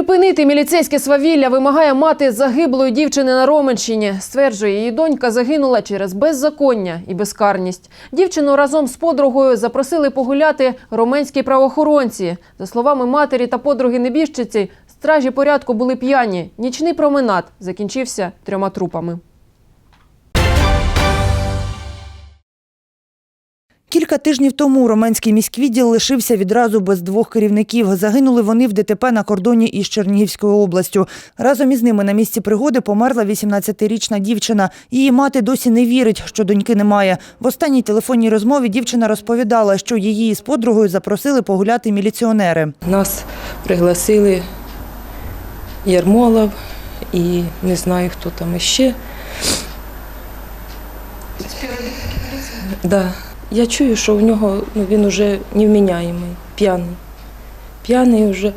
Припинити міліцейське свавілля вимагає мати загиблої дівчини на Роменщині. Стверджує, її донька загинула через беззаконня і безкарність. Дівчину разом з подругою запросили погуляти роменські правоохоронці. За словами матері та подруги небіжчиці, стражі порядку були п'яні. Нічний променад закінчився трьома трупами. Кілька тижнів тому Роменський міськвідділ лишився відразу без двох керівників. Загинули вони в ДТП на кордоні із Чернігівською областю. Разом із ними на місці пригоди померла 18-річна дівчина. Її мати досі не вірить, що доньки немає. В останній телефонній розмові дівчина розповідала, що її з подругою запросили погуляти міліціонери. Нас пригласили Ярмолов і не знаю, хто там іще. Да. Я чую, що в нього ну, він вже невміняємий, п'яний. П'яний вже.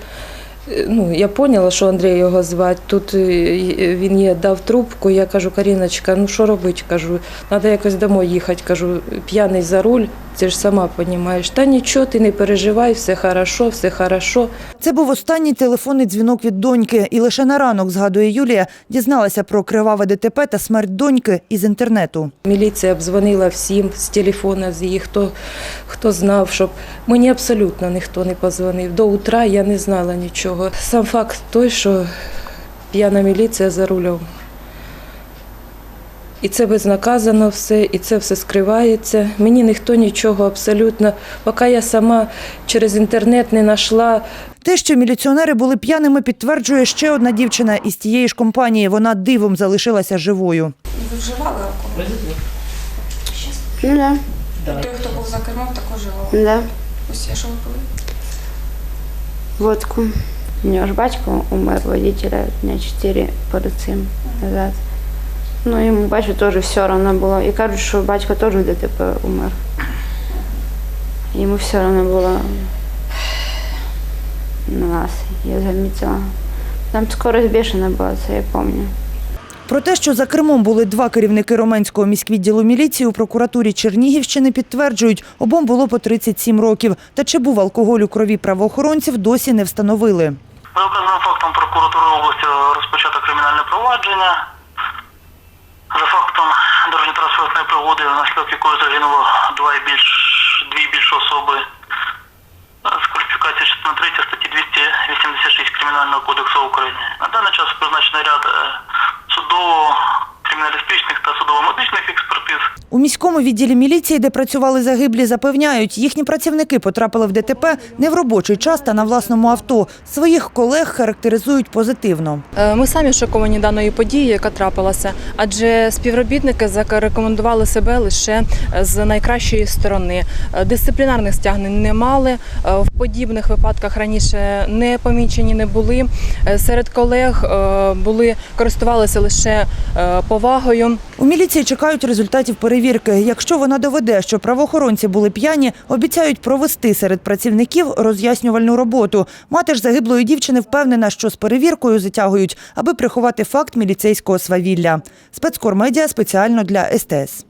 Е, Ну, я поняла, що Андрій його звати. Тут е, він є дав трубку. Я кажу, Каріночка, ну що робити? Кажу, треба якось домой їхати. Кажу, п'яний за руль, ти ж сама розумієш. Та нічого, ти не переживай, все хорошо, все хорошо. Це був останній телефонний дзвінок від доньки. І лише на ранок, згадує Юлія, дізналася про криваве ДТП та смерть доньки із інтернету. Міліція обдзвонила всім з телефона, з її, хто, хто знав, щоб мені абсолютно ніхто не позвонив. До утра я не знала нічого. Сам факт той, що п'яна міліція за рулем. І це безнаказано все, і це все скривається. Мені ніхто нічого абсолютно, поки я сама через інтернет не знайшла Те, що міліціонери були п'яними, підтверджує ще одна дівчина із тієї ж компанії. Вона дивом залишилася живою. Ви вживали алкоголь? Ну да, Той, хто був за кермом, також вживав. да, Ось я що ви пили? водку. У нього ж батько умер водителя дня 4 перед цим назад. Ну, йому бачу, теж все одно було. І кажуть, що батько теж в ДТП умер. Йому все одно було на нас, я замітила. Там скорость бешена була, це я пам'ятаю. Про те, що за кермом були два керівники Роменського міськвідділу міліції у прокуратурі Чернігівщини підтверджують, обом було по 37 років. Та чи був алкоголь у крові правоохоронців, досі не встановили. За вказаним фактом прокуратури області розпочато кримінальне провадження. За фактом пригоди, внаслідок якої загинуло два і більш, У міському відділі міліції, де працювали загиблі, запевняють, їхні працівники потрапили в ДТП не в робочий час та на власному авто. Своїх колег характеризують позитивно. Е, Ми самі шоковані даною подією, яка трапилася, адже співробітники зарекомендували себе лише з найкращої сторони. Е, Дисциплінарних стягнень не мали. е, В подібних випадках раніше не помічені не були. Е, Серед колег е, були користувалися лише е, повагою. У міліції чекають результатів перевірки. Якщо вона доведе, що правоохоронці були п'яні, обіцяють провести серед працівників роз'яснювальну роботу. Мати ж загиблої дівчини впевнена, що з перевіркою затягують, аби приховати факт міліцейського свавілля. Спецкор медіа спеціально для СТС.